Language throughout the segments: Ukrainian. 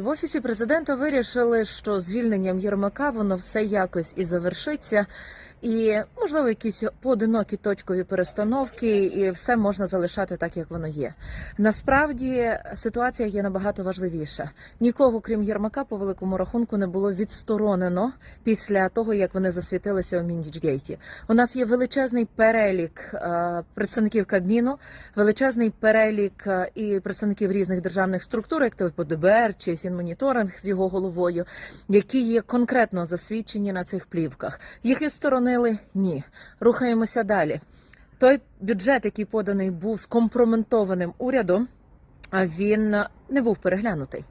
В офісі президента вирішили, що звільненням Єрмака воно все якось і завершиться, і можливо якісь поодинокі точкові перестановки, і все можна залишати так, як воно є. Насправді ситуація є набагато важливіша. Нікого, крім Єрмака, по великому рахунку не було відсторонено після того, як вони засвітилися у Міндічгейті. У нас є величезний перелік е, представників Кабміну, величезний перелік е, і представників різних державних структур, як то ДБР чи фінмоніторинг з його головою, які є конкретно засвідчені на цих плівках. Їх відсторонили? Ні. Рухаємося далі. Той бюджет, який поданий був скомпроментованим урядом, він не був переглянутий.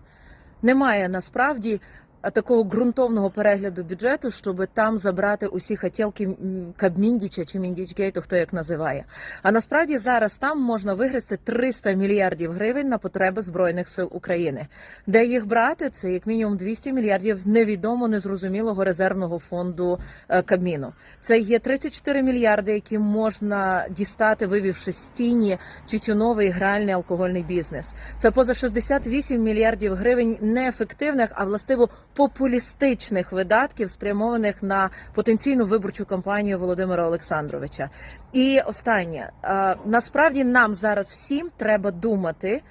Немає насправді такого ґрунтовного перегляду бюджету, щоб там забрати усі хотілки Кабміндіча чи Міндічгейту, хто як називає. А насправді зараз там можна вигрести 300 мільярдів гривень на потреби збройних сил України. Де їх брати? Це як мінімум 200 мільярдів невідомо незрозумілого резервного фонду е, Кабміну. Це є 34 мільярди, які можна дістати, вивівши з тіні тютюновий гральний алкогольний бізнес. Це поза 68 мільярдів гривень неефективних, а властиво популістичних видатків, спрямованих на потенційну виборчу кампанію Володимира Олександровича. І останнє е, насправді нам зараз всім треба думати.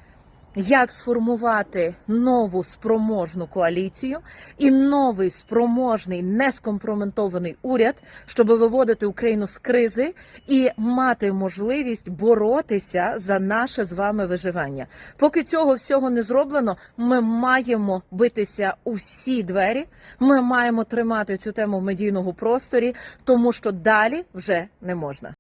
Як сформувати нову спроможну коаліцію і новий спроможний нескомпроментований уряд, щоб виводити Україну з кризи і мати можливість боротися за наше з вами виживання? Поки цього всього не зроблено, ми маємо битися у всі двері. Ми маємо тримати цю тему в медійному просторі, тому що далі вже не можна.